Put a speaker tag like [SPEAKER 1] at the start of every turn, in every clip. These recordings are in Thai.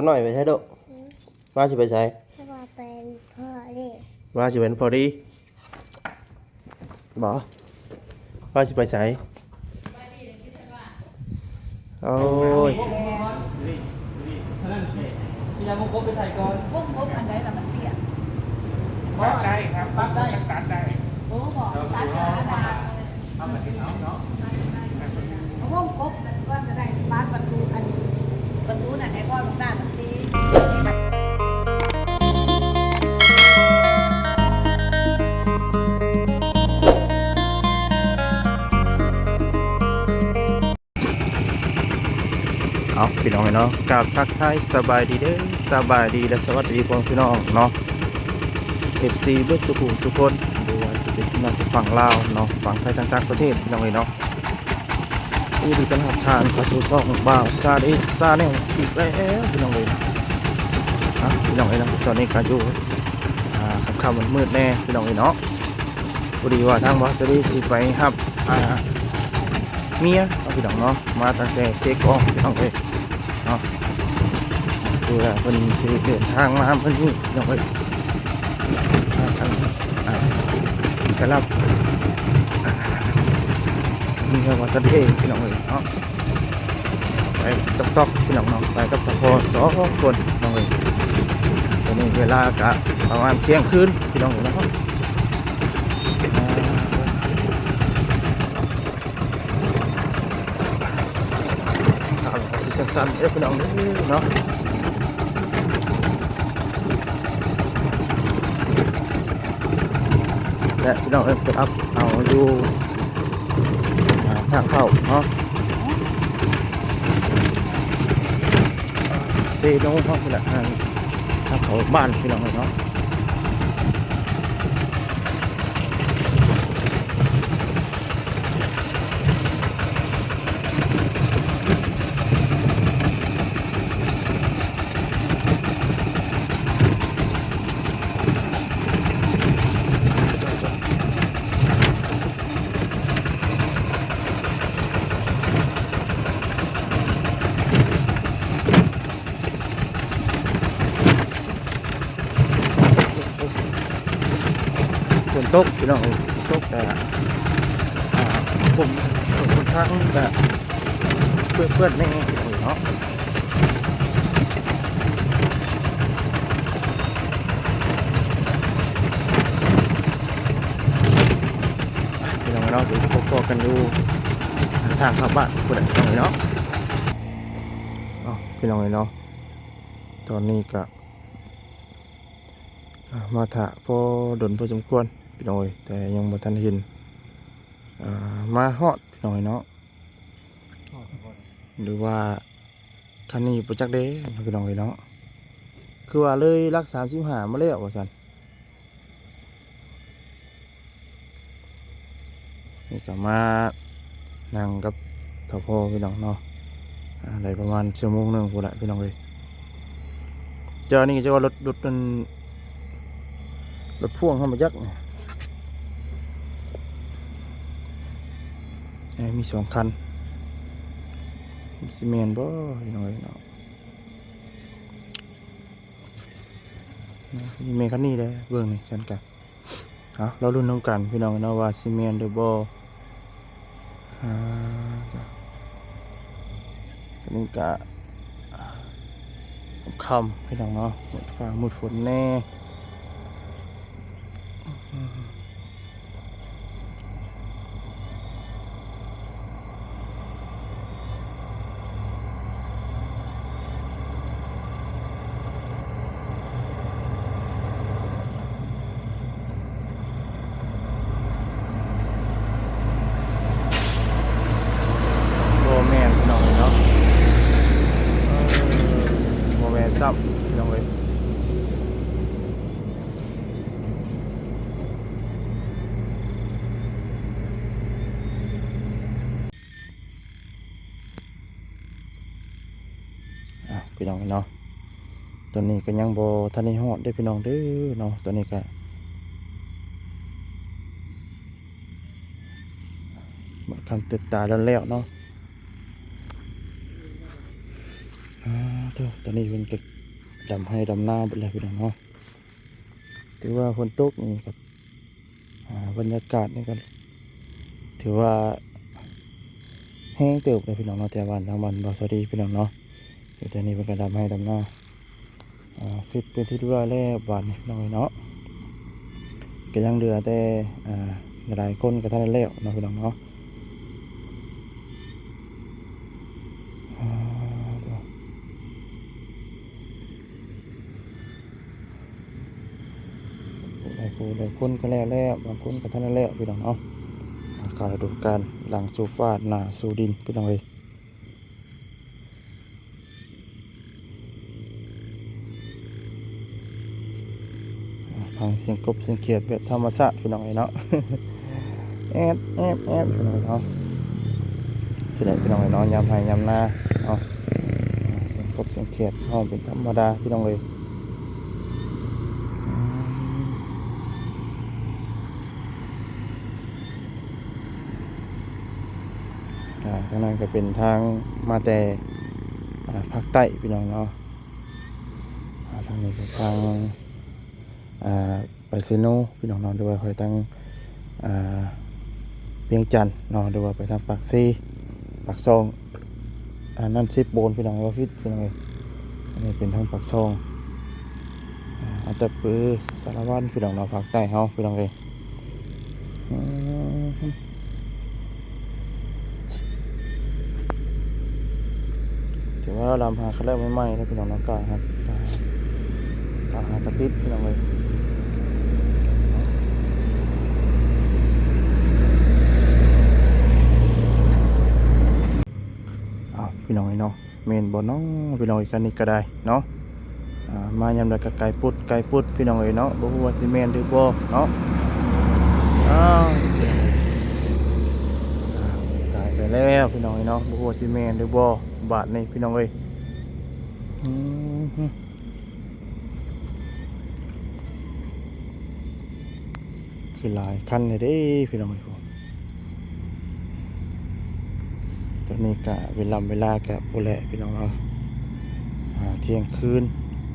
[SPEAKER 1] คนหน่อยไปใช้ดอกว่าสิไปใช้
[SPEAKER 2] ถ้าว่าเป็นพ่อนี่
[SPEAKER 1] ว่าสิเป็นพอดีบ่ว่าสิไปใช้โอ้ย
[SPEAKER 3] ยังคงไปใส่ก่อน
[SPEAKER 4] พวกพวกอันใดละมันเตี้ย
[SPEAKER 3] ปักได้ครับปักได้ตัดได้
[SPEAKER 4] โอ้บอกตาตาตา
[SPEAKER 3] เอามาที่เอาเนาะ
[SPEAKER 4] เพราะว่าครบกันก็จะได้บ้านประตูอัน ประตูน่ะไหนพ่อหลวงตามันตีนี่
[SPEAKER 1] เอาพี่น้องเนาะกราบทักทายสบายดีเด้อสบายดีและสวัสดีพ่อพี่น้องเนาะ FC เบิร์ดสุขุมสุคนดูว่าสิเป็นพี่น้องที่ฝั่งลาวเนาะฝั่งไทยต่างๆประเทศพี่น้องเนาะ ผู้ที่เป็นหับทานเข้าสู่ซองบ่าวซาดิสซาแนลอีกแล้วพี่น้องเลยอะพี่น้องเลยนะตอนนี้ก็อยู่อ่าค่ำๆมืดแน่พี่น้องเลยเนาะพอดีว่าทางบ่าซาดิสสิไปครับอ่าเมียเอาพี่น้องเนาะมาตั้งแต่เซกองพี่น้องเลยเนาะดูแลเพิ่นสิเดินทางมาเพิ่นนี่พี่น้องเลยทางอ่าจะรับ มีเงินมาสักเองพี่น้องเลยเนาะไปตอกตอกพี่น้องเนาะไปกับตะพอสองคนพี่น้องเลยตอนนี้เวลากะประมาณเที่ยงคืนพี่น้องเลยนะอ่าเอาสิสั้นๆเด้อพี่น้องเด้อเนาะและพี่น้องเอ็มกดอัพเอาอยู่ ทางเข้าเนาะเซโน่เนาะพี่น้องทางทางเขาบ้านพี่น้องเนาะฝน ตกพี่น้องตกแต่ผมผมทางแต่เพื่อนเพื่อนๆนี่เนาะพี่น้องเนาะเดี๋ยวพบกันอยู่ทางเข้าบ้านพี่น้องเนาะพี่น้องเนาะตอนนี้ก็มาถะพอดนพอสมควร พี่น้อยแต่ยังบ่ทันเห็นอ่ามาฮอดพี่น้อยเนาะหรือว่าคันนี้ประจักเด้พี่น้อยเนาะคือว่าเลยรักสามสิบห้ามาแล้วว่าสันนี่ก็มานั่งกับทพอพี่น้องเนาะอ่าได้ประมาณชั่วโมงหนึงพูดละพี่น้องเลยเจ้านี่ก็จะว่ารถรถมันรถพ่วงเข้ามายักษ์เนี่ยเอ้ย มีสองคันซีเมนบ่พี่น้อยเนาะมีเมนคันนี้เลยเบื้องนี่กันกันเอาเรารุ่นน้องกันพี่น้องเนาะว่าซีเมนต์หรือบ่อ่าจ้ะอันนี้กะคำพี่น้องเนาะหมดฟ้าหมดฝนแน่ โบแมนพี่น้องเนาะโบแมนซับพี่น้องเลยอะพี่ น้องเนาะตอนนี้ก็ยังโบทันได้ฮอดได้พี่น้องเด้อเนาะตอนนี้ก็มาคำติดตาแล้วแล้วเนาะอ่าเจ้าตอนนี้เป็นก็ดำให้ดำหน้าไปเลยพี่น้องเนาะถือว่าฝนตกนี่ครับบรรยากาศนี่ก็ถือว่าแห้งเติบเลยพี่น้องเนาะแต่วันทั้งวันบาสวัสดีพี่น้องเนาะ อยู่แต่นี้เป็นกระดำให้ดำหน้าสิทธิ์เป็นที่ดูแลแล้วบานน้องเนาะก็ยังเหลือแต่หลายคนก็ท่านแล้วเนาะพี่น้องเนาะอ่าเดี๋ยวหลายคนหลายคนก็แล้วแล้วบางคนก็ท่านแล้วพี่น้องเนาะการดูกาลหลังสู่ฟ้าหน้าสู่ดินพี่น้องเอ้ย เสียงกบเสียงเขียดแบบธรรมชาติพี่น้องเอ้ยเนาะแอบแอบแอบพี่น้องเอ้ยเนาะสิได้พี่น้องไอ้น้องยำให้ยำหน้าเนาะเสียงกบเสียงเขียดห้องเป็นธรรมดาพี่น้องเลยอ่าทางนั้นก็เป็นทางมาแต่ภาคใต้พี่น้องเนาะทางนี้ก็ทาง ไปเซโนพี่น้องนาะด้วยคอยทางเวียงจันน์เนด้วยไปทางปากซีปากซองอันนั้นซิปโบนพี่น้องว่าฟิตพี่น้องเลยอันนี้เป็นทั้งปากซองอันตะปือสารวัตรพี่น้องเราะภาคใต้เฮาพี่น้องเลยถือว่าเราลำหาเขาเริ่มใหม่ๆแล้วพี่น้องน้องกาครับอ่าลำหากระติดพี่น้องเลยอ้าว พี่น้องเนาะเมนบ่เน้องพี่น้องอีกันนี่ก็ได้เนาะมายามใดก็ไก่ปุดไก่ปุดพี่น้องเอ้ยเนาะบ่ฮู้ว่าสิแม่นหรือบ่เนาะอ้าวอ่ายไปแล้วพี่น้องเอ้ยเนาะบ่ฮู้ว่าสิแม่นหรือบ่บาดนี่พี่น้องเอ้ยอือฮึคือหลายคันเลยเด้พี่น้องเอ้ย ตอ นี้กะเวลาเวลากะโอแหละพี่น้องเอาอ่าเที่ยงคืน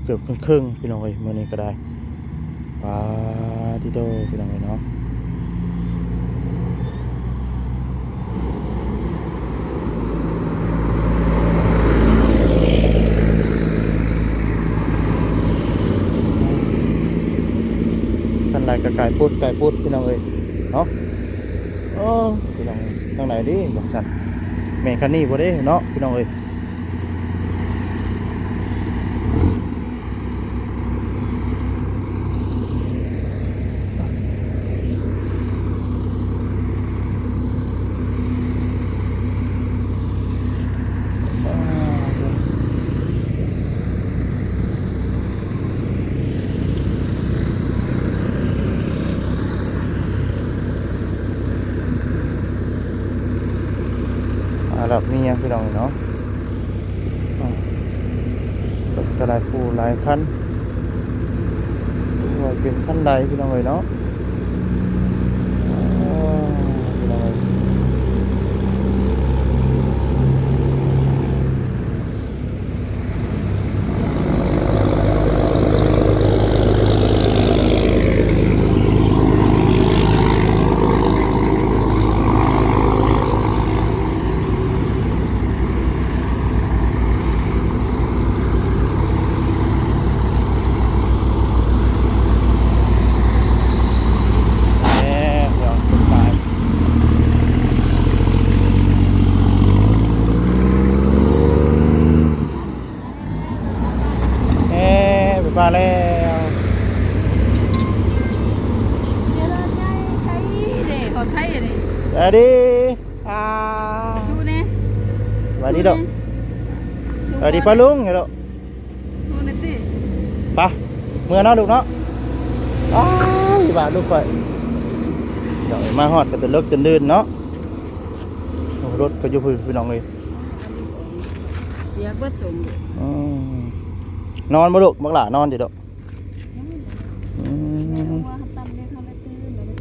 [SPEAKER 1] เกือบครึ่งๆพี่น้องเอ้ยมื่อนี้ก็ได้ปาติโตพี่น้องเอ้ยเนาะไรกะไก่พุดไก่พุดพี่น้องเอ้ยเนาะโอ้พี่น้องทางไหนดิบอกสัน แม่คันนี้บ่ได้เนาะพี่น้องเอ้ยอาหรับมีหยังพี่น้องเอ้ยเนาะอ่ารถกระไดฟูหลายคันดูว่าเป็นคั นใดพี่น้องเอ้ยเนาะอ่าพี่น้องเอ้ย แหม่เดี๋ยวตายแหม่ไปปลาแล้ว
[SPEAKER 4] เดี๋ยวเราจะใช้เด็กคนไทยเลย
[SPEAKER 1] สวัสดีอ่า
[SPEAKER 4] ดูเนี่ย
[SPEAKER 1] สวัสดีดอก สวัสดีป้าลุงเห็นดอก
[SPEAKER 4] ดูนี่ติ
[SPEAKER 1] ไปะเมื่อเนาะลูกเนาะอ้าวบาลูกไปเดี๋ยวมาฮอดก็จะเลิกจนเดินเนาะรถก็อยู่พื้นพี่น้องเลย
[SPEAKER 4] เดี๋ยเบิดสม
[SPEAKER 1] นอนบ่ลูกบักหล่านอนดิดอกอืม
[SPEAKER 4] ว่าตำเนี่ยเขาเลยตื่นเลย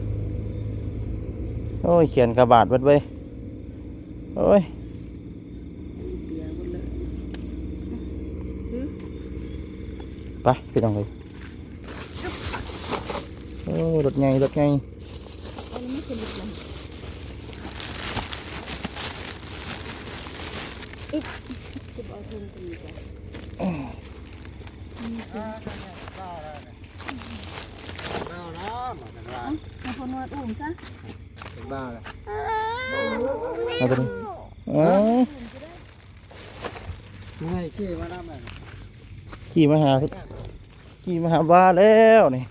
[SPEAKER 1] โอ้ยเขียนกระบาดเบิดเว้ย
[SPEAKER 4] เโอ้
[SPEAKER 1] ย ไปพี่น้องเลยโอ้รถไงรถไง
[SPEAKER 5] อันนี้ไม่เป็นลูกเลยอิ๊บจะบอกเพิ่นตรงนี้ก่อน มาคนนวดอุ่มซะ
[SPEAKER 6] บ้าเลย
[SPEAKER 1] เอาตัวนี้เอ้า
[SPEAKER 6] ไม่ขี้มาน้ำเลย
[SPEAKER 1] ขี่มาหา ขี่มหาบาแล้วนี่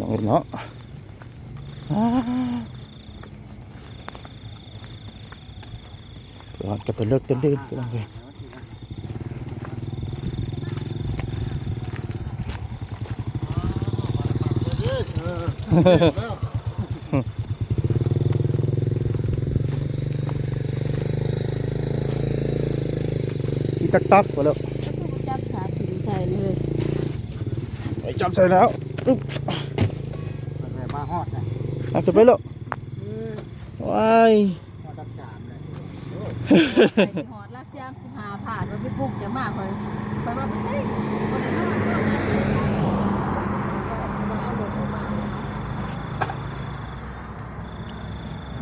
[SPEAKER 1] ลองเนาะร้อนกับเป็นเลิกเต้นดื้นพี่น้องเลยขี่ ตักตักมาแล้ว
[SPEAKER 5] แล้วก็จับขาถึงใส่เลย
[SPEAKER 1] ไปจับใส่แล้วอึ๊บ
[SPEAKER 6] แต่มาฮอดนะ
[SPEAKER 1] เอาขึ้นไปแล้วว้าย
[SPEAKER 6] ฮอดดับจามเลย
[SPEAKER 5] ใส่หอดลักย่างสิหาผ่านว่าพี่ปุ๊กจะมากเลยไปว่าไปใส่คนไหนมาเอารถมาห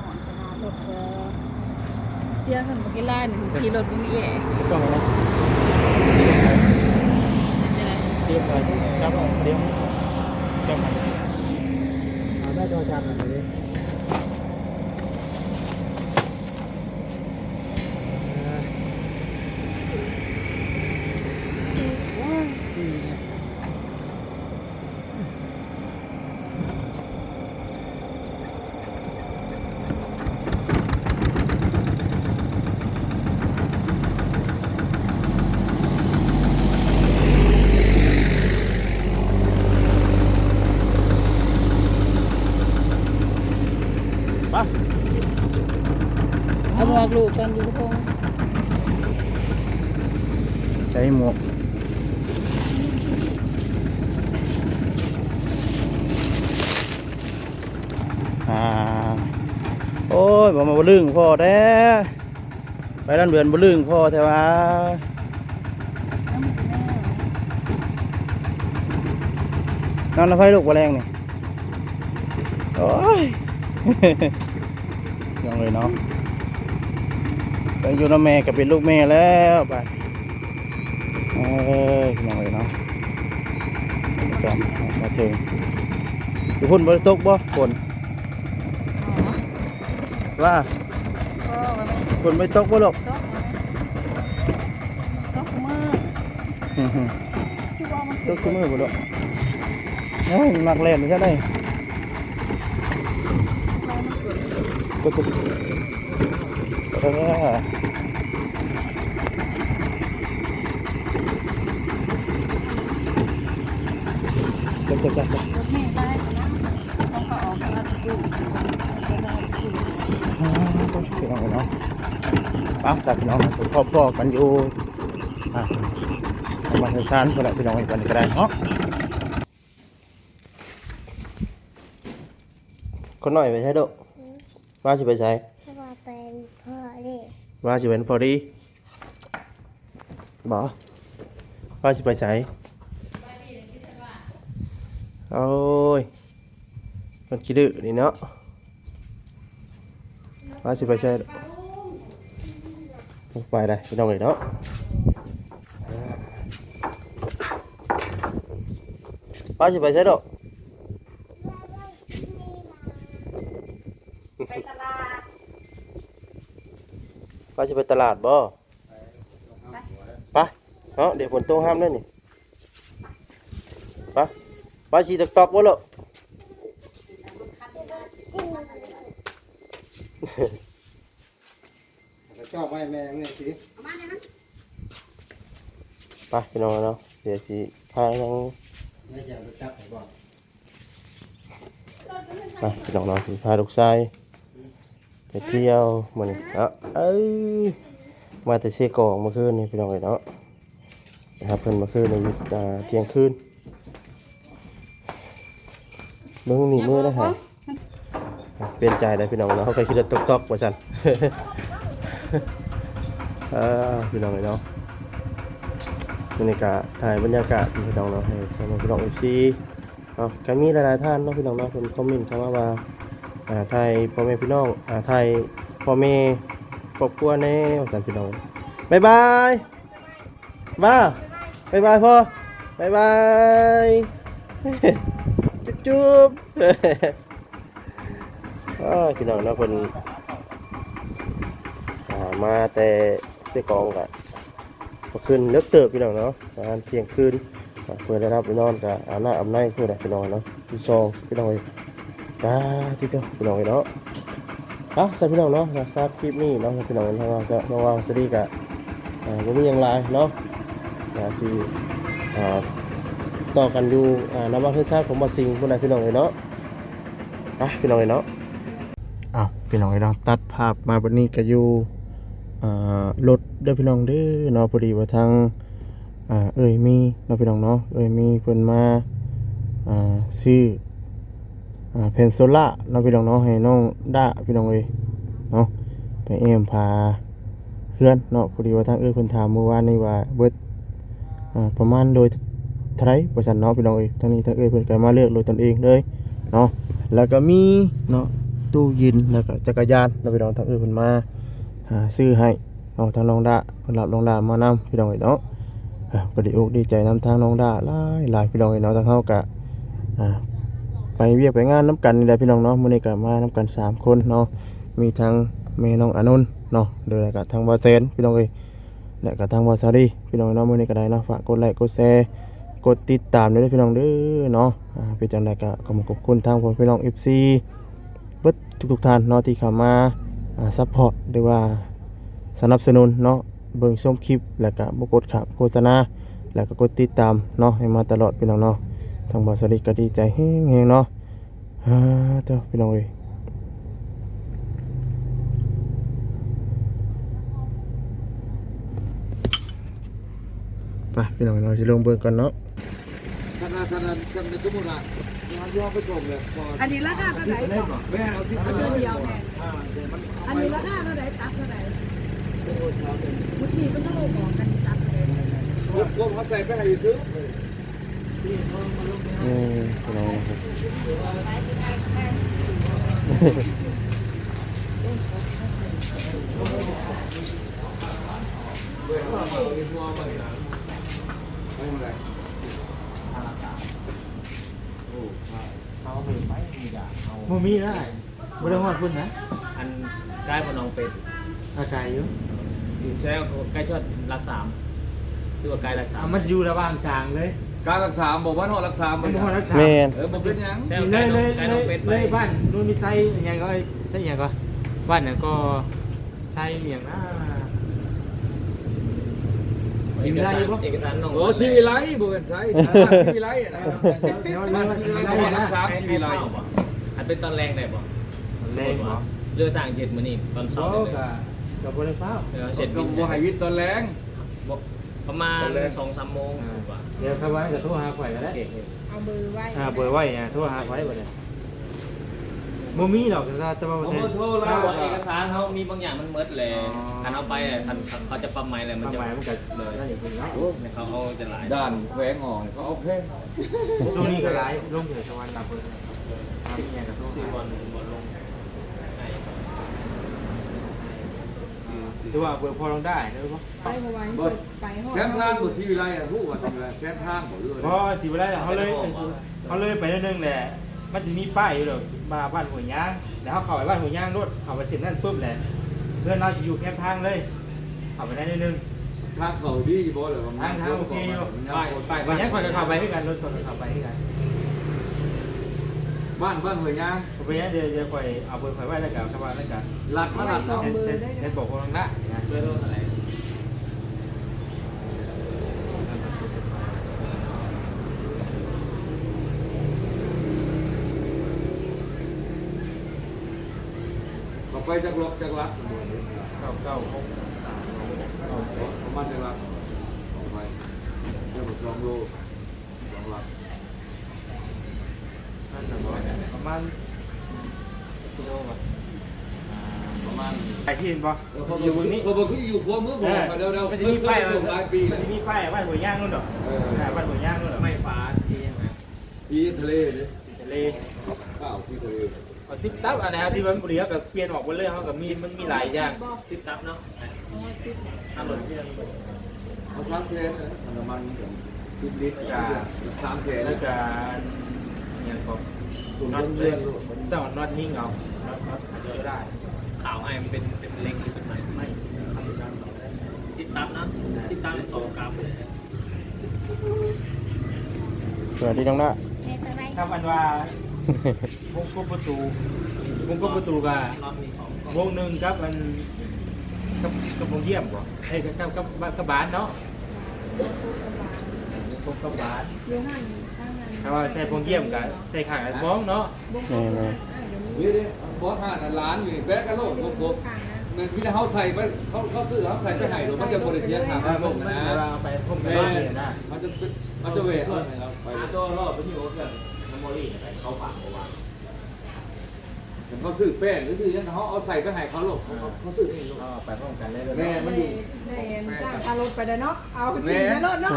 [SPEAKER 5] อนขนาดรถเตี้ยกันเมื่อกี้ล่านี่ขี่รถไม่มีแอร์
[SPEAKER 1] ต้องแล้ว
[SPEAKER 5] เป็นไง
[SPEAKER 1] เตรียมไปจับเอาเตรียมจับมัน
[SPEAKER 6] เอาได้ตัวจามเลย
[SPEAKER 5] ลูกกันอยู่ทุกคน
[SPEAKER 1] ใช้หมวกอ่าโอ้ยบ่มาบลึงพ่อแท้ไปด้านเบือนบลึงพ่อแท้ว่านั่นละไฟลูกบแรงนี่โอ้ยยังเลยเนาะ ไปอยู่น้ำแม่ก็เป็นลูกแม่แล้วไปเอ้ยยังเลยเนาะจอมาถึงอยู่พุ่นบริตกบ่ฝนว่าฝนไม่ตกบ่หรอก
[SPEAKER 5] ต๊ะโต๊ะมือที่ว่ามัน
[SPEAKER 1] ตกชมือบ่หรอกเฮ้ยมักเล่นใช่ไหมตกตก เออตกตกตกตก
[SPEAKER 5] รถเมล์ได้นะเขาก็ออกมาตะกุ่มจะได้ตะกุ่ม
[SPEAKER 1] พี่น้องเนาะป้าสักน้องพ่อพ่อกันอยู่อะมาเทศานคนละพี่น้องอีกคนก็ได้เนาะคนหน่อยไปใช้ดุว่าจะไปใช้
[SPEAKER 7] ว่า
[SPEAKER 1] จะเป็นพอดีบอว่าจะไปใช้โอ้ยมันคิดดื้อนี่เนาะว่าจะไปใช้ไปได้พี่น้องเลยเนาะว่าจะไปใช้ดุ
[SPEAKER 5] ไปตลาด
[SPEAKER 1] ว่าจะไปตลาดบ่ไปเนาะเดี๋ยวฝนตกห้ามนั่นนี่ไปไปชีตกตอกบ่ลูก
[SPEAKER 6] ชอบไหมแม่เนี่ยสิ
[SPEAKER 1] ไปพี่น้องเนาะเดี๋ยวสิพาน้อง
[SPEAKER 6] ไม่อยากจะจับให้บอก
[SPEAKER 1] ไปพี่น้องเนาะสิพาลูกชาย ไปเที่ยวมื้อนี้เนาะเอ้ยมาแต่เชกองเมื่อคืนนี่พี่น้องเอ้ยเนาะนะครับเพิ่นเมื่อคืนในี่อ่าเที่ยงคืนเบิ่งนี่มือได้หาปลี่ยนใจเลยพี่น้องเนาะเขาเคยคิดว่าตกตกว่าซั่นพี่น้องเนาะบรรยากาศถ่ายบรรยากาศพี่น้องเนาะให้พี่น้องเอฟซีเนาะก็มีหลายๆท่านเนาะพี่น้องเนาะเป็นคอมเมนต์เข้ามาว่า อ่าไทยพ่อแม่พี่น้องอ่าไทยพ่อแม่ครอบครัวแน่ว่าซั่นพี่น้องบ๊ายบายมาบ๊ายบายพ่อบ๊ายบายจุ๊บจุ๊บอ้พี่น้องเนาะเพิ่นอ่ามาแต่เสยกองกันพอคืนเลิกเติบพี่น้องเนาะประมาณเที่ยงคืนเพื่อได้รับพี่น้องกับอาบน้ำอาบในเพื่อได้พี่น้องเนาะที่ซองพี่น้อง เอ้ยจ้าที่เดียวพี่น้องเอ้ยเนาะอะสวัสดีพี่น้องเนาะอยากทราบคลิปนี้เนาะพี่น้องทางว่าจะระวังสวัสดีกะอ่าบ่มีหยังหลายเนาะอ่าที่อ่าต่อกันอยู่อ่าน้ำว่าเพื่อนชาติของบ่สิงผู้ใดพี่น้องเอ้ยเนาะอะพี่น้องเอ้ยเนาะอ้าวพี่น้องไอ้น้องตัดภาพมาวันนี้ก็อยู่อ่ารถเด้อพี่น้องเด้อเนาะพอดีว่าทางอ่าเอ้ยมีเนาะพี่น้องเนาะเอ้ยมีเพิ่นมาอ่าซื้อ เพนโซล่าเนาพี่น้องเนาะให้น้องด้าพี่น้องเอ้ยเนาะไปเอ็มพาเพื่อนเนาะพอดีว่าทางเอ้ยเพิ่นถามเมื่อวานนี้ว่าเบิดอ่าประมาณโดยเท่าไรบริษัทเนาะพี่น้องเอ้ยทางนี้ทางเอ้ยเพิ่นก็มาเลือกโดยตนเองเลยเนาะแล้วก็มีเนาะตู้ยินแล้วก็จักรยานเราไปลองทางอื่นเพิ่นมาหาซื้อให้เอาทางน้องดาเพิ่นรับน้องดามานำพี่น้องเอ้ยเนาะก็ดีอกดีใจนำทางน้องดาหลายหลายพี่น้องเอ้ยเนาะทางเฮาก็อ่า เวียกไปงานน้ำกันนี่แหละพี่น้องเนาะมื้อนี้ก็มาน้ำกันสามคนเนาะมีทางแม่น้องอานนเนาะโดยแล้วก็ทางบาเซนพี่น้องเอ้ยและก็ทางบาซาดีพี่น้องเนาะมื้อนี้ก็ได้เนาะฝากกดไลค์กดแชร์กดติดตามด้วยพี่น้องเด้อเนาะอ่าเป็นจังไดก็ขอบคุณขอบคุณทางพ่อพี่น้อง FC เบิดทุกๆท่านเนาะที่เข้ามาซัพพอร์ตหรือว่าสนับสนุนเนาะเบิ่งชมคลิปแล้วก็บ่กดขับโฆษณาแล้วก็กดติดตามเนาะให้มาตลอดพี่น้องเนาะทางบอสลิกก็ดีใจแฮงๆเนาะ ฮ่าเจ้าพี่น้องเอ้ยไปพี่น้องเราจะลงเบิ่งก่อนเนาะ
[SPEAKER 3] ขนาดขนาดขนาดสมมุติว่าเราย่อไปจบเลยพอ
[SPEAKER 4] อันนี้ราคาเท่าไหร่ก่อน
[SPEAKER 3] แม่เอาที่
[SPEAKER 4] อันเดียวแม่อันนี้ราคาเท่าไหร่ตัดเท่าไหร่เมื่อกี้มันต้องบอกกันตัดเท่าไหร่
[SPEAKER 3] พวกเขาใส่ไปให้ซื้อ
[SPEAKER 1] อืมพี่น้องนะครับ
[SPEAKER 8] บ่มีได้บ่ได้ฮอดพุ่นนะ
[SPEAKER 9] อันใกล้พนองเป็ด
[SPEAKER 8] อาศัยอยู่
[SPEAKER 9] อยู่ใช่ใกล้ชดรักสามหรือว่าใกลรักสาม
[SPEAKER 8] มันอยู่ระหว่างกลางเลย
[SPEAKER 3] การรักษาบอกว่าหอรักษา
[SPEAKER 8] มันบ่ฮอดรักษา
[SPEAKER 1] แม่น
[SPEAKER 3] เออมันเป็นยัง
[SPEAKER 9] ใช่
[SPEAKER 8] อยู่
[SPEAKER 9] ใก
[SPEAKER 8] เล
[SPEAKER 9] ล้
[SPEAKER 8] ย
[SPEAKER 9] น้
[SPEAKER 8] เล
[SPEAKER 9] อง
[SPEAKER 8] ย
[SPEAKER 9] ใกล้น้องเป็ดไป
[SPEAKER 8] เลยบ้านนู้นมีไซส์อหยังก็ไซส์อหยังก็บ้านนั้นก็ไซส์อหยังนะ
[SPEAKER 9] เอกสารเอกสารน้อง
[SPEAKER 3] โอ้ชีวิไลบ่เป็นไสชีวิไลอะนะ
[SPEAKER 8] เดี๋ยว
[SPEAKER 3] บ้าน
[SPEAKER 8] เดี๋ยว
[SPEAKER 3] ชีวิไล
[SPEAKER 8] เดี๋ยว
[SPEAKER 3] บ่รักษา
[SPEAKER 9] ให้
[SPEAKER 3] ชี
[SPEAKER 9] ให้
[SPEAKER 3] วิไล
[SPEAKER 9] เข้าบ่อันเป็นตอนแรงได้บ่
[SPEAKER 8] แรงเหรอ
[SPEAKER 9] เรือสั่งเจ็ดมื้อนี้ตอนเช้า
[SPEAKER 8] โอ้
[SPEAKER 9] เลย
[SPEAKER 8] ก็ก็บ่ได้ฟ้าว
[SPEAKER 9] เรือ
[SPEAKER 3] เส
[SPEAKER 9] เส
[SPEAKER 3] ร็
[SPEAKER 9] ร็
[SPEAKER 3] จ
[SPEAKER 9] จ
[SPEAKER 3] ก็บ่ให้วิทย์ตอนแรง
[SPEAKER 9] บ่ ประมาณ2-3โมงกว่า
[SPEAKER 8] เดี๋ยวเข้าไว้ก็โทรหาข่อยก็ได้
[SPEAKER 9] โอเค
[SPEAKER 4] เอามือไว้
[SPEAKER 8] อ่าเบอร์ไว้อะโทรหาข่อยบ่ได้บ่มีหรอกแต่ว่าแต่ว่า
[SPEAKER 3] โอ้
[SPEAKER 8] บ่ใช่
[SPEAKER 3] โทร
[SPEAKER 9] เพ
[SPEAKER 3] แล้ว
[SPEAKER 9] ราะว่าเอกสารเขามีบางอย่างมันเมิดแหละคันเอาไปอะคันเขาจะปั๊มไม้อะไรมัน
[SPEAKER 8] ความ
[SPEAKER 9] จะ
[SPEAKER 8] หมายมันก็
[SPEAKER 9] เลย
[SPEAKER 8] นั่นอยู่พุ่นเนาะ
[SPEAKER 9] เขาเอาจะหลาย
[SPEAKER 3] ด้านแขวงอ่อนเขาเอาแค่
[SPEAKER 8] ตรงนี้ก็หลายลงอยู่สวรรค์รับเพิ่นทำอีหยังก็โทร
[SPEAKER 9] ซื้อ
[SPEAKER 8] หา
[SPEAKER 9] บอลบอลลงให้
[SPEAKER 8] หรือว่าเบอร์พอลงได้เด้อบ่
[SPEAKER 4] ไปเมื่อวานไปห้อง
[SPEAKER 3] แคมทางบ่ชีวิไลอะฮู้ว่าทำอะไรแคมทางบ่เรื่อย
[SPEAKER 8] เพราะสิเวลาเขาเลยเขาเลยไปนิดนึงแหละ มันจะมีป้ายอยู่เดี๋ยวมาบ้านหัวยยางแล้วเขาเข้าไปบ้านหัวยยางรถเข้าไปเสร็จนั่นปุ๊บแหละเพื่อนเราจะอยู่แคมป์ทางเลยเข้าไปได้นิดนึง
[SPEAKER 3] ทางเขาดีบ่เลย
[SPEAKER 8] ทางทางโอเคอยู่
[SPEAKER 9] ป้ายป้าย
[SPEAKER 8] วันนี้คอยจะเข้าไปให้กันรถคอยจะเข้าไปให้กัน
[SPEAKER 3] บ้านบ้านหัวยยาง
[SPEAKER 8] เข้าไปเนี้ยเดี๋ยวเดี๋ยวคอยเอาเบอร์คอยไว้แล้วกันเข้ามาแล้วกัน
[SPEAKER 3] หลัดมาหลัดเอา
[SPEAKER 8] เซ็นเซ็นเซ็นบอกคนละ นะนะ
[SPEAKER 9] เพื่อโดนอะไร
[SPEAKER 3] เขาไปจากรถจากรัด
[SPEAKER 8] เก้าเก้
[SPEAKER 3] ไปเดี๋ยวสองโลสองลัด
[SPEAKER 8] นั่นแหละประมาณกิโลป่ะ
[SPEAKER 9] ประมาณ
[SPEAKER 8] ไปที่เห็นป่ะ
[SPEAKER 3] แล้วเขา
[SPEAKER 8] อยู่บนนี้
[SPEAKER 3] เขาบอกเขาอยู่หัวมือผมมาเดี๋ยวเดี๋ยว
[SPEAKER 8] มันจะมีป้าย
[SPEAKER 3] ส่งหลายปี
[SPEAKER 8] มั
[SPEAKER 3] เล
[SPEAKER 8] น
[SPEAKER 3] ย
[SPEAKER 8] จะมีป้ายบ้านหัวย่างนู่นเหรอ
[SPEAKER 3] เออ
[SPEAKER 8] อ่าบ้านหัวย่างนู่นเหรอ
[SPEAKER 9] ไม่ฟ้าสีใช่ไหม
[SPEAKER 3] สีทะเลเนี่ย
[SPEAKER 8] สีทะเล
[SPEAKER 3] ข้าวที่ทะเล
[SPEAKER 8] เอาซิปตับอะไรครับที่มันบุรีเขากับเปลี่ยนออกหมดเลยเขากับมีมันมีหลายอย่าง
[SPEAKER 9] ซิปตับเนาะทำหล่นที่นั่น
[SPEAKER 3] เอาสามแสนนะน้ำมันกับสิบลิตรสามแสน
[SPEAKER 8] แล้วก็อย่างของ
[SPEAKER 3] ส่วน
[SPEAKER 8] น็อต
[SPEAKER 3] เงิ
[SPEAKER 8] เลื่
[SPEAKER 3] น
[SPEAKER 8] อน
[SPEAKER 3] เดือน
[SPEAKER 8] ต้องน็อตนิ่งเอาน็อตน็อตเยอะได้
[SPEAKER 9] ขาวไอ้มันเป็นเป็นเล็กหรือเป็นไหมไม่ซิปตับนะซิปตับเป็นสองกรัมเลย
[SPEAKER 1] สวัสดีน้องน้า
[SPEAKER 2] ในสบาย
[SPEAKER 8] ถ้ามันว่าวงกบประตูวงกบประตูกับ
[SPEAKER 9] รอบมีสองกล่อง
[SPEAKER 8] วงหนึ่งครับมันกับกับวงเยี่ยมบ่เอ้ยกับกับกับกับบานเนาะวงกับบาน
[SPEAKER 4] เดี๋ยวนั่นข้างนั้น
[SPEAKER 8] ถ้าว่าใส่วงเยี่ยมกับใส่ข้างไอ้บ้องเนาะ
[SPEAKER 1] แม่แม่
[SPEAKER 3] นี่ดิ บอสห้าล้านอยู่แบกกันโลดบก
[SPEAKER 4] ข้างนั้น
[SPEAKER 3] มันพี่เขาใส่ไปเขาเขาซื้อเขาใส่ไปให้หรือมันจะบริเสียค่า
[SPEAKER 8] ถ้า
[SPEAKER 3] ข
[SPEAKER 8] มัน
[SPEAKER 3] น
[SPEAKER 8] มัน
[SPEAKER 3] นะ
[SPEAKER 8] เราไปพุ่มไป
[SPEAKER 3] แม่
[SPEAKER 8] บ้านเนี่ยนะ
[SPEAKER 3] มันจะมันจะเวทนะครับไป
[SPEAKER 9] หาตัวรอบไปที่โอ๊ตแบบน้ำมอรี่อะไรเขาฝากเอาไว้
[SPEAKER 3] เขาซื้อแป้งหรือซื้อยังเขาเอาใส่ไปให้เขาหรอกเขาเขาซื้อเองลูก
[SPEAKER 8] ก็ไปพร้อมกันเลยเลย
[SPEAKER 3] แม่มันอยู่
[SPEAKER 4] ได้เห็นจ้างคารถไปเด้อเนาะเอา
[SPEAKER 3] แม่
[SPEAKER 4] กินในรถเนาะ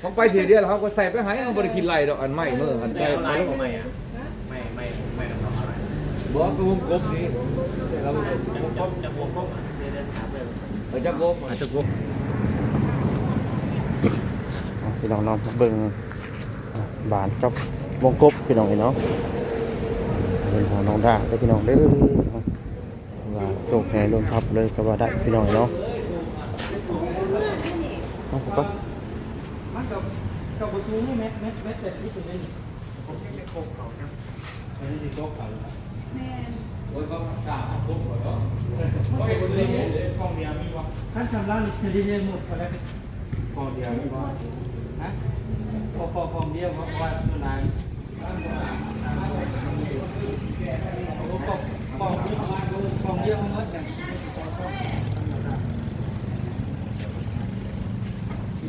[SPEAKER 3] เขาไปเทียเดียวเขาก็ใส่ไปให้เขาบริกินไรดอกอันใหม่เมื่ออัน
[SPEAKER 9] แต่
[SPEAKER 3] ใส่
[SPEAKER 9] เอา
[SPEAKER 3] ไป
[SPEAKER 9] ลายของใหม่อะไม่ไม่ไม่ต้องทำอะไร
[SPEAKER 3] บอสไปวงกบนี่เรา
[SPEAKER 9] จะจะจะบวกพวกเดินถามเลย
[SPEAKER 3] เราจะกบ
[SPEAKER 8] อาจจะกู
[SPEAKER 1] อะพี่น้องเน้องเบิ่งอะบานกับวงกบพี่น้องเนาะเป็นของน้องดาได้อพี่น้องเด้อว่าส่งแห่รวมทับเลยก็ว่าได้พี่น้องเนาะเอาก็
[SPEAKER 8] มันกับกับประตูนี่แมทแมทแมทแต่ซิปตรงนี้ผมยังไม่ครบเขาครับไม่ได้ติดโต๊ะเขา
[SPEAKER 4] แม่
[SPEAKER 3] โอ้ยเขาสาบกบเหรอ
[SPEAKER 8] ก็เป็นคนเล่นกองเดียวมีวะขั้นสำลักนี่จะได้หมดก็ได้กองเดียวมีวะฮะพอพอกองเดียวเพราะว่าเมื่อนานกองกองกองเดียวมันหมดกัน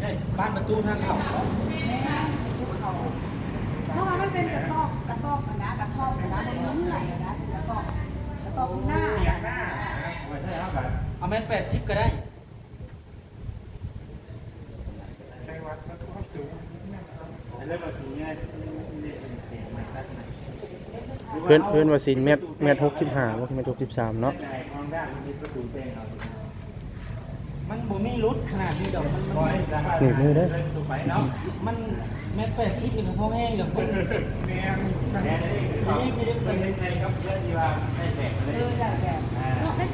[SPEAKER 8] ได้บ้านประตูทางเข้า
[SPEAKER 4] เพราะว่ามันเป็นกระตอกกระตอกอะนะกระทอกอะนะมันเหนื่อยอะนะกระตอกกระตอกหน้า
[SPEAKER 8] ไม่ใช่ เอากันเอาแม่แปดสิบก็ได้เริ่มมาสีเนี่ย
[SPEAKER 1] เพื่อนเพื่อนว่าสินเม็ดเม็ดหกสิบห้าว่าเม็ดหกสิบสามเนาะ
[SPEAKER 8] ห้องด้านมันมีประตูแปลงเอามันบ่มีรุดขนาดนี้ดอกมันมันประตูไปเนาะมันแม่แปดสิบนี่ก็พอแห้งกับคนแม่แม่นี่สิได้เป็นใช้ครับเพื่อที่ว่าให้แตกเล
[SPEAKER 4] เอย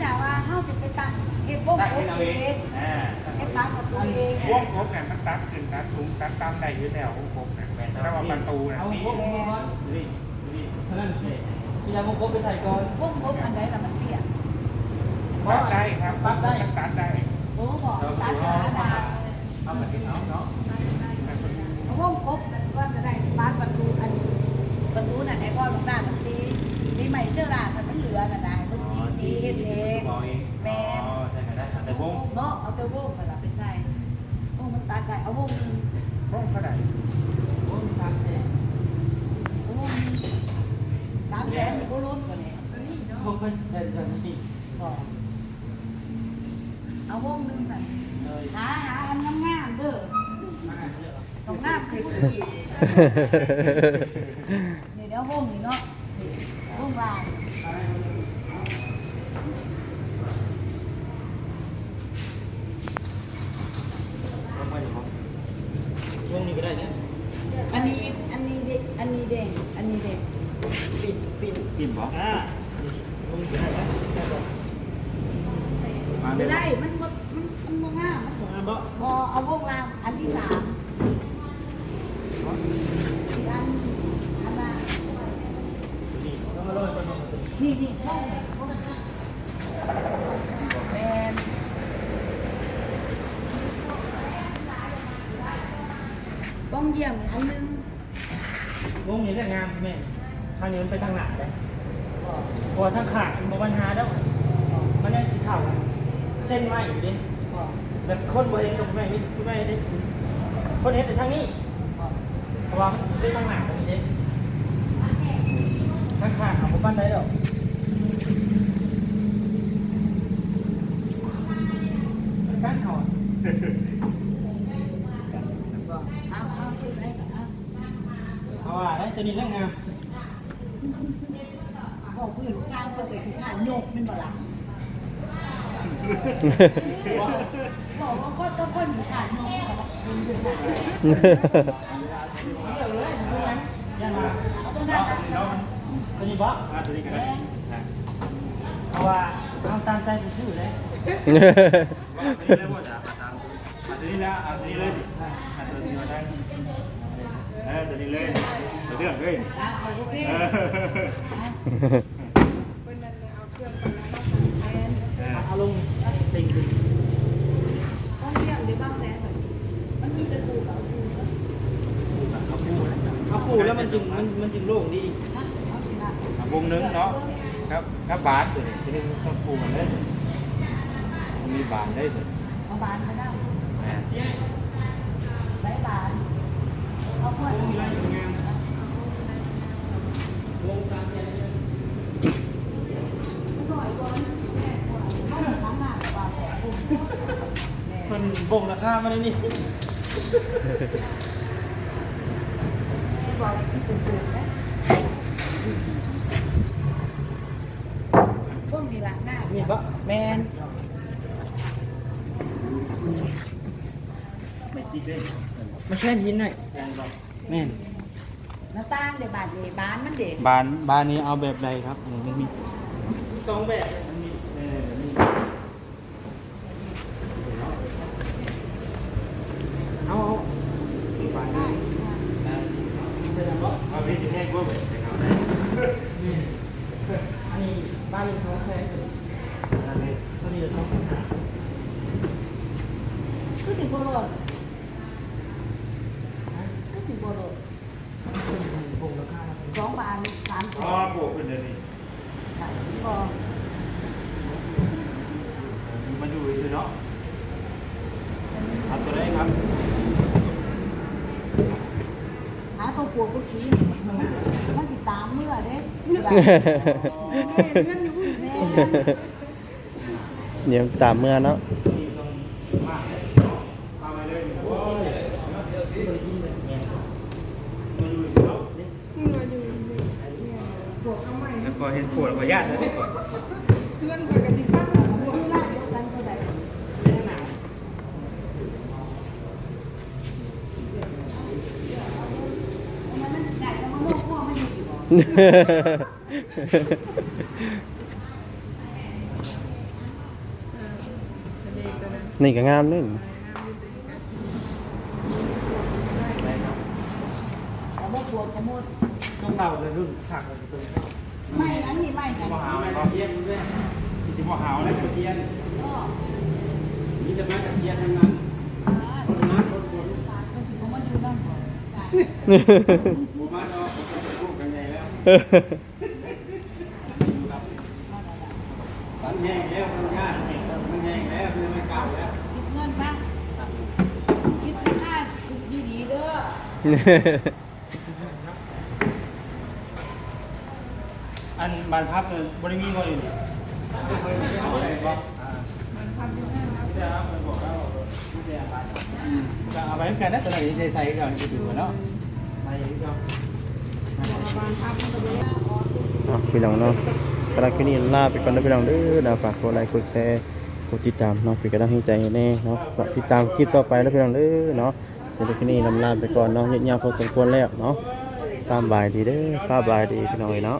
[SPEAKER 4] จากว่าเฮาสิไปตั้งเก็บวง
[SPEAKER 8] ตั้ง
[SPEAKER 4] ก
[SPEAKER 8] ให้
[SPEAKER 4] บ
[SPEAKER 8] เรา
[SPEAKER 4] เอ
[SPEAKER 8] เอง
[SPEAKER 4] ง
[SPEAKER 8] อ่า
[SPEAKER 4] เก็บตั้งประตูเอง
[SPEAKER 10] วงกบเนี่ยมันตัดขึ้นตัดสูงตัดตามใดอยู่แล้ววงกบเนี่ยแต่ว่าประตูเนี่ย
[SPEAKER 8] เอา
[SPEAKER 10] นี่
[SPEAKER 8] พวกนี้ก่อนนี่นี่เท่านั้นเองที่ยังพวกไปใส่ก่อน
[SPEAKER 4] วงกบอันใดล่ะมันเปียก
[SPEAKER 10] ตัดได้ครับ
[SPEAKER 8] ปั๊บได้
[SPEAKER 10] มันตัดได้
[SPEAKER 4] โอ้บอกตัดขาดา
[SPEAKER 8] เอามากินเอาเนาะ
[SPEAKER 4] เอาวงกบมันก็จะได้บ้านประตูอันประตูน่ะให้พ่อลงหน้ามันตีนี่ใหม่เสื้อลา มันตีตีเฮ็ดเอง
[SPEAKER 8] บอเอง
[SPEAKER 4] แม่
[SPEAKER 8] อ๋อใช่กันได้แต่วง
[SPEAKER 4] เนาะเอาแต่วงกันละไปใส่วงมันตัดได้เอาวงหนึง
[SPEAKER 10] วงเท่าไหร่
[SPEAKER 8] วงสามเซน
[SPEAKER 4] เอาวงหนึงสามแสนนี่บ่รวมกันเนี่ย
[SPEAKER 8] พวกเพิ่นเดินจากนี่
[SPEAKER 4] บอกเอาวงหนึงใส่หาหาอันงามๆเด้อตรงหน้าคือผู้หญิงนี่เดี๋ยววงนี่เนาะนี่วงลาย
[SPEAKER 8] วงนี้ก็ได้นะ
[SPEAKER 4] อันนี้อันนี้เด็กอันนี้เด็กอันนี้เด็ก
[SPEAKER 8] ปิดปิดปิดบ่อ่าวงนี้ก็ได้นะมา
[SPEAKER 4] ไม่
[SPEAKER 8] ได้
[SPEAKER 4] ได้มันบ่มันมันบ่งามมันบ่
[SPEAKER 8] มาบ่
[SPEAKER 4] พอเอาวงลางอันที่สามอีกอันอันละ
[SPEAKER 8] นี่ต้องมาลอยไป
[SPEAKER 4] นี่นี่วงวงแมน วงเยี่ยมอีกอันนึง
[SPEAKER 8] วงนี้ได้งามแม่ทางนี้มันไปทางหลังเลยพอทางขามันปัญหาแล้ว มันยังสีขาวเส้นไหมอยู่ดิแบบคนบ่เห็นกับแม่นี่แม่ได้คนเห็นแต่ทางนี้เพราะว่ามันเป็นทางหลังตรงนี้ด้ทางขาเอาบ่ปันได้ดอก
[SPEAKER 11] เอาว่าได้ตัวนี้แล้วงาม
[SPEAKER 4] บอกพื้นจ้างเปิดไปที่ขานโยกมันบ่ล่ะบอกว่าก็ต้องคนขานโยกมันเป็นขาน
[SPEAKER 11] เดี๋ยวเลยดูไหมยันมา
[SPEAKER 4] เอาตรงนั้นนะ
[SPEAKER 11] ตัวนี้บ่
[SPEAKER 8] อ่าตัวนี้ก็ได้อ่า
[SPEAKER 11] เอาว่าเอาตามใจผู้ซื้อเลย
[SPEAKER 8] ตัวนี้ได้หมดอะตามอ่าตัวนี้แล้วอ่าตัวนี้เลยดิอ่าตัวนี้มาได้เออตัวนี้เลยตัว เรื่องเลย
[SPEAKER 4] อะเอาโอเค
[SPEAKER 8] เออ
[SPEAKER 11] เอาลงติ่ง
[SPEAKER 4] ต้องเรียกเดี๋ยวบ้างแสนแบบมันมีกระดูกเอาดูซะ
[SPEAKER 11] เอาคู่แล้วมันจึงมันมันจึงโล่งดี
[SPEAKER 4] นะเอาสิละ
[SPEAKER 8] อะวงหนึงเนาะครับครับบาทตัวนี้ตัวนี้ต้องปูกันเลยมันมีบาทได้เลย
[SPEAKER 4] เอาบานมาได้
[SPEAKER 8] แม่
[SPEAKER 4] ไร้บานเอาพวด
[SPEAKER 11] ลงสามเซน
[SPEAKER 4] หน่อยก่อนแม่ก่อนบ่
[SPEAKER 11] งราคามาเลยนี่
[SPEAKER 4] พวกนี้ล้างหน้า
[SPEAKER 11] นี่บ่
[SPEAKER 4] แมน
[SPEAKER 11] ไม่ติดเลยมาแค่นหินหน่อยแมน
[SPEAKER 4] หน้าต่างเดี๋ยวบานเดี๋ยวบานมันเด็ก
[SPEAKER 8] บานบานนี้เอาแบบใดครับมันมี
[SPEAKER 11] สองแบบมันมีเออมีเอาเอาบานนี้เป็นอะไรบ่
[SPEAKER 8] เอาพี่จะให้พวกแบบไหนครับ
[SPEAKER 11] นี่อันนี้บ้านนี้ท้องแซงตัวนี้ตัวนี้ท้องปัญหา
[SPEAKER 4] คือสิบโบโรดคือสิบโบโรด
[SPEAKER 11] บ่งราคามา
[SPEAKER 4] สองบานสามแส
[SPEAKER 8] อ๋อน บวกขึ้นเดี๋ยวนี้
[SPEAKER 4] ใช่พอ
[SPEAKER 8] มันอยู่เฉยๆเนาะเอาตัวไหนครับ
[SPEAKER 4] หาตัวปวกขี้มันติดตามเมื่อเด้เมื่อเลื่อนอยู่แม่
[SPEAKER 1] เดี๋ยวตามเมื่อเนาะ
[SPEAKER 8] เอเลยโอ้ยมันอยู่เฉยๆเนาะแล้วก็เห็นปวดขอญาตนะก่อน
[SPEAKER 4] เพื่อนคอยกับสิบพันหัวเดียวกันเท่าไหร่มันใหญ่แล้วมันโลกพ่อมั นอยู่กี่บ่
[SPEAKER 1] นี่ก็งามนี่
[SPEAKER 4] แต่ว่าปวดขโมย
[SPEAKER 11] ต้องเต่าเลยรุ่นขาดเลยตัวนี้
[SPEAKER 4] ไม่อันนี้ไม่กัน
[SPEAKER 8] มหาวเลยครับ
[SPEAKER 11] เทียนด้วย
[SPEAKER 8] ที่มหาวเลย
[SPEAKER 11] เทียน
[SPEAKER 4] ก็
[SPEAKER 11] นี่จะมาจากเทียนทั้งนั้น
[SPEAKER 4] คนนั้นคนคนมันสิผมมาอยู่นั่นก่อน
[SPEAKER 11] ผมมาเน มันแห้งแล้วมันยากมันแห้งแล้วมันไม่เก่าแล้ว
[SPEAKER 4] คิดเงินบ้างคิดค่าดีๆเด้อ
[SPEAKER 11] อันบานพับเลยบริมีบ่อยู่นี่เอาอะไรบ่จะเอาไปกันนะตัวไหนใส่ใส่ก่อนจะดูเนาะใส่ก่อน
[SPEAKER 1] อะพี่น้องเนาะสำหรับคลิปนี้ลาไปก่อนนะพี่น้องเด้อนะฝากกดไลค์กดแชร์กดติดตามเนาะเป็นกำลังให้ใจแน่เนาะฝากติดตามคลิปต่อไปแล้วพี่น้องเด้อเนาะสำหรับคลิปนี้ลำลาไปก่อนเนาะเยาวๆพอสมควรแล้วเนาะสามบายดีเด้อสามบายดีพี่น้องเนาะ